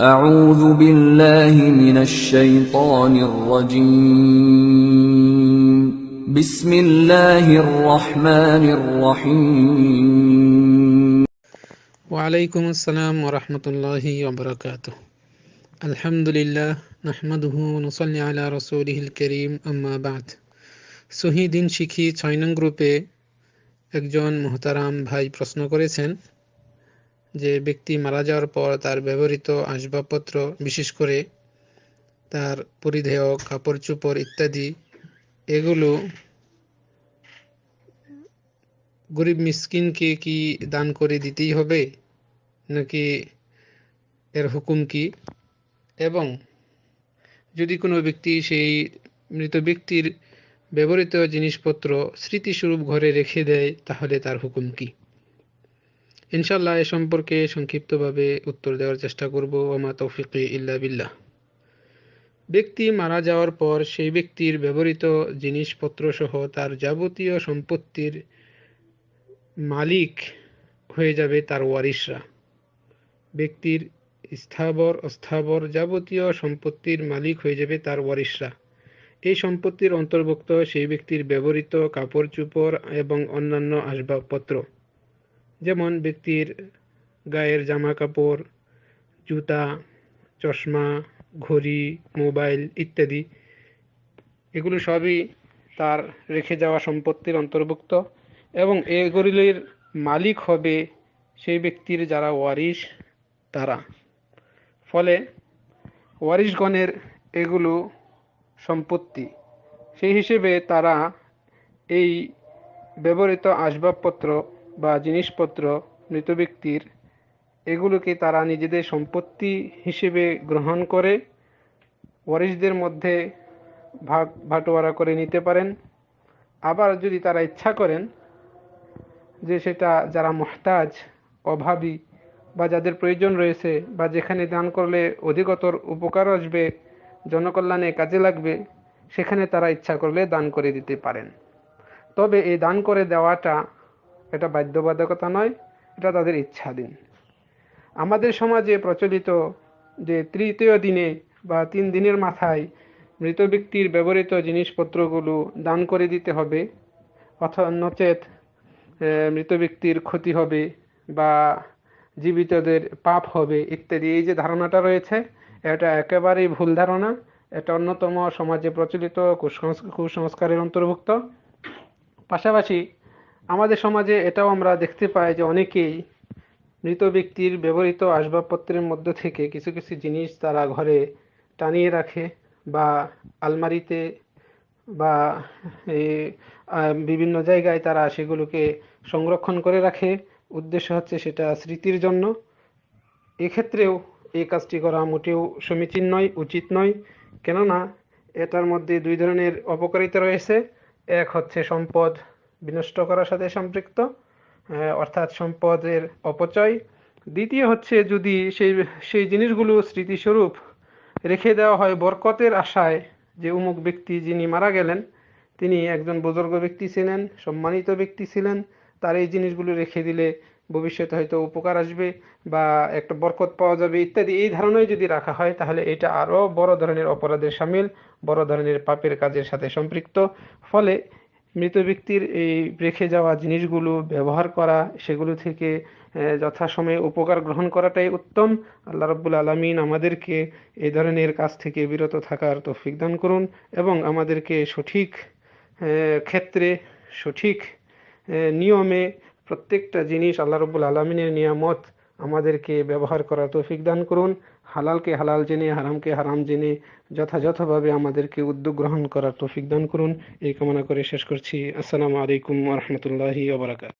أعوذ بالله من الشيطان الرجيم بسم الله الرحمن الرحيم ওয়ালাইকুম আসসালাম ওরহমতুল্লাহি ওবরাকাত আলহামদুলিল্লাহ নাহমাদুহু নুসাল্লি আলা রসুলিহিল করিম আম্মা বাদ সহি দিন শিখি ছয় নং গ্রুপে একজন মোহতারাম ভাই প্রশ্ন করেছেন যে ব্যক্তি মারা যাওয়ার পর তার ব্যবহৃত আসবাবপত্র, বিশেষ করে তার পরিধেয় কাপড় চোপড় ইত্যাদি, এগুলো গরিব মিসকিনকে কি দান করে দিতেই হবে? নাকি এর হুকুম কি? এবং যদি কোনো ব্যক্তি সেই মৃত ব্যক্তির ব্যবহৃত জিনিসপত্র স্মৃতিস্বরূপ ঘরে রেখে দেয়, তাহলে তার হুকুম কি? ইনশাল্লাহ এ সম্পর্কে সংক্ষিপ্তভাবে উত্তর দেওয়ার চেষ্টা করব ওমা তৌফিকি ইল্লা বিল্লাহ। ব্যক্তি মারা যাওয়ার পর সেই ব্যক্তির ব্যবহৃত জিনিসপত্র সহ তার যাবতীয় সম্পত্তির মালিক হয়ে যাবে তার ওয়ারিশরা। ব্যক্তির স্থাবর, অস্থাবর যাবতীয় সম্পত্তির মালিক হয়ে যাবে তার ওয়ারিশরা। এই সম্পত্তির অন্তর্ভুক্ত সেই ব্যক্তির ব্যবহৃত কাপড় চোপড় এবং অন্যান্য আসবাবপত্র। যেমন ব্যক্তির গায়ের জামা কাপড় জুতা, চশমা, ঘড়ি, মোবাইল ইত্যাদি। এগুলো সবই তার রেখে যাওয়া সম্পত্তির অন্তর্ভুক্ত এবং এগুলির মালিক হবে সেই ব্যক্তির যারা ওয়ারিশ তারা। ফলে ওয়ারিশগণের এগুলো সম্পত্তি। সেই হিসেবে তারা এই ব্যবহৃত আসবাবপত্র বা জিনিসপত্র, মৃত ব্যক্তির, এগুলোকে তারা নিজেদের সম্পত্তি হিসেবে গ্রহণ করে, ওয়ারিশদের মধ্যে ভাগ, ভাটোয়ারা করে নিতে পারেন। আবার যদি তারা ইচ্ছা করেন যে সেটা যারা মহতাজ, অভাবী বা যাদের প্রয়োজন রয়েছে বা যেখানে দান করলে অধিকতর উপকার আসবে, জনকল্যাণে কাজে লাগবে, সেখানে তারা ইচ্ছা করলে দান করে দিতে পারেন। তবে এই দান করে দেওয়াটা এটা বাধ্যবাধকতা নয়, এটা তাদের ইচ্ছাধীন। আমাদের সমাজে প্রচলিত যে তৃতীয় দিনে বা তিন দিনের মাথায় মৃত ব্যক্তির ব্যবহৃত জিনিসপত্রগুলো দান করে দিতে হবে, অথবা নচেত মৃত ব্যক্তির ক্ষতি হবে বা জীবিতদের পাপ হবে ইত্যাদি। এই যে ধারণাটা রয়েছে, এটা একেবারেই ভুল ধারণা। এটা অন্যতম সমাজে প্রচলিত কুসংস্কারের অন্তর্ভুক্ত। পাশাপাশি আমাদের সমাজে এটাও আমরা দেখতে পাই যে অনেকেই মৃত ব্যক্তির ব্যবহৃত আসবাবপত্রের মধ্যে থেকে কিছু কিছু জিনিস তারা ঘরে টানিয়ে রাখে বা আলমারিতে বা বিভিন্ন জায়গায় তারা সেগুলোকে সংরক্ষণ করে রাখে। উদ্দেশ্য হচ্ছে সেটা স্মৃতির জন্য। এক্ষেত্রেও এই কাজটি করা মোটেও সমীচীন নয়, উচিত নয়। কেননা এটার মধ্যে দুই ধরনের অপকারিতা রয়েছে। এক হচ্ছে সম্পদ বিনষ্ট করার সাথে সম্পৃক্ত অর্থাৎ সম্পদের অপচয়। দ্বিতীয় হচ্ছে যদি সেই সেই জিনিসগুলো স্মৃতিস্বরূপ রেখে দেওয়া হয় বরকতের আশায় যে উমুক ব্যক্তি যিনি মারা গেলেন, তিনি একজন বুজুর্গ ব্যক্তি ছিলেন, সম্মানিত ব্যক্তি ছিলেন, তার এই জিনিসগুলো রেখে দিলে ভবিষ্যতে হয়তো উপকার আসবে বা একটা বরকত পাওয়া যাবে, ইত্যাদি। এই ধারণায় যদি রাখা হয়, তাহলে এটা আরও বড় ধরনের অপরাধের সামিল, বড় ধরনের পাপের কাজের সাথে সম্পৃক্ত। ফলে মৃত ব্যক্তির এই রেখে যাওয়া জিনিসগুলো ব্যবহার করা, সেগুলো থেকে যথাসময়ে উপকার গ্রহণ করাটাই উত্তম। আল্লাহ রব্বুল আলমিন আমাদেরকে এই ধরনের কাজ থেকে বিরত থাকার তৌফিক দান করুন এবং আমাদেরকে সঠিক ক্ষেত্রে সঠিক নিয়মে প্রত্যেকটা জিনিস আল্লাহ রব্বুল আলমিনের নিয়ামত আমাদেরকে ব্যবহার করার তৌফিক দান করুন। হালালকে হালাল জেনে হারামকে হারাম জেনে যথাযথভাবে আমাদেরকে উদ্যোগ গ্রহণ করার তৌফিক দান করুন। এই কামনা করে শেষ করছি। আসসালামু আলাইকুম রহমতুল্লাহি ওবরাকাত